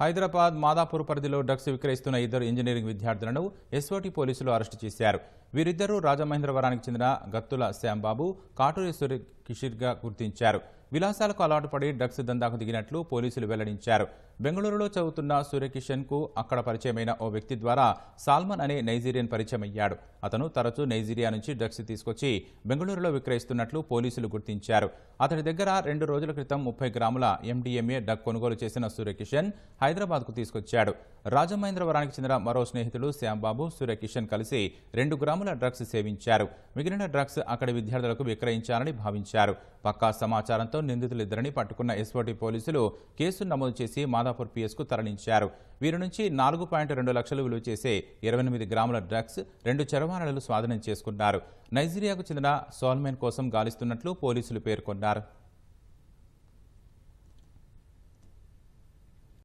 హైదరాబాద్ మాదాపూర్ పరిధిలో డ్రగ్స్ విక్రయిస్తున్న ఇద్దరు ఇంజనీరింగ్ విద్యార్థులను ఎస్ఓటి పోలీసులు అరెస్టు చేశారు. వీరిద్దరూ రాజమహేంద్రవరానికి చెందిన గత్తుల శ్యాంబాబు కాటూరి కిషిర్గా గుర్తించారు. విలాసాలకు అలవాటు పడి డ్రగ్స్ దందాకు దిగినట్లు పోలీసులు వెల్లడించారు. బెంగళూరులో చదువుతున్న సూర్యకిషన్కు అక్కడ పరిచయమైన ఓ వ్యక్తి ద్వారా సాల్మన్ అనే నైజీరియన్ పరిచయమయ్యాడు. అతను తరచూ నైజీరియా నుంచి డ్రగ్స్ తీసుకొచ్చి బెంగళూరులో విక్రయిస్తున్నట్లు పోలీసులు గుర్తించారు. అతడి దగ్గర రెండు రోజుల క్రితం ముప్పై గ్రాముల ఎండిఎంఏ డ్రగ్ కొనుగోలు చేసిన సూర్యకిషన్ హైదరాబాద్కు తీసుకొచ్చాడు. రాజమహేంద్రవరానికి చెందిన మరో స్నేహితుడు శ్యాంబాబు సూర్యకిషన్ కలిసి రెండు గ్రాముల డ్రగ్స్ సేవించారు. మిగిలిన డ్రగ్స్ అక్కడి విద్యార్థులకు విక్రయించాలని భావించారు. పక్కా సమాచారంతో నిందితులిద్దరిని పట్టుకున్న ఎస్ఓటీ పోలీసులు కేసు నమోదు చేసి మాదాపూర్ పిఎస్కు తరలించారు. వీరి నుంచి నాలుగు పాయింట్ రెండు లక్షలు విలువ చేసే ఇరవై ఎనిమిది గ్రాముల డ్రగ్స్ రెండు చరవాణాలు స్వాధీనం చేసుకున్నారు. నైజీరియాకు చెందిన సోల్మెన్ కోసం గాలిస్తున్నట్లు పోలీసులు పేర్కొన్నారు.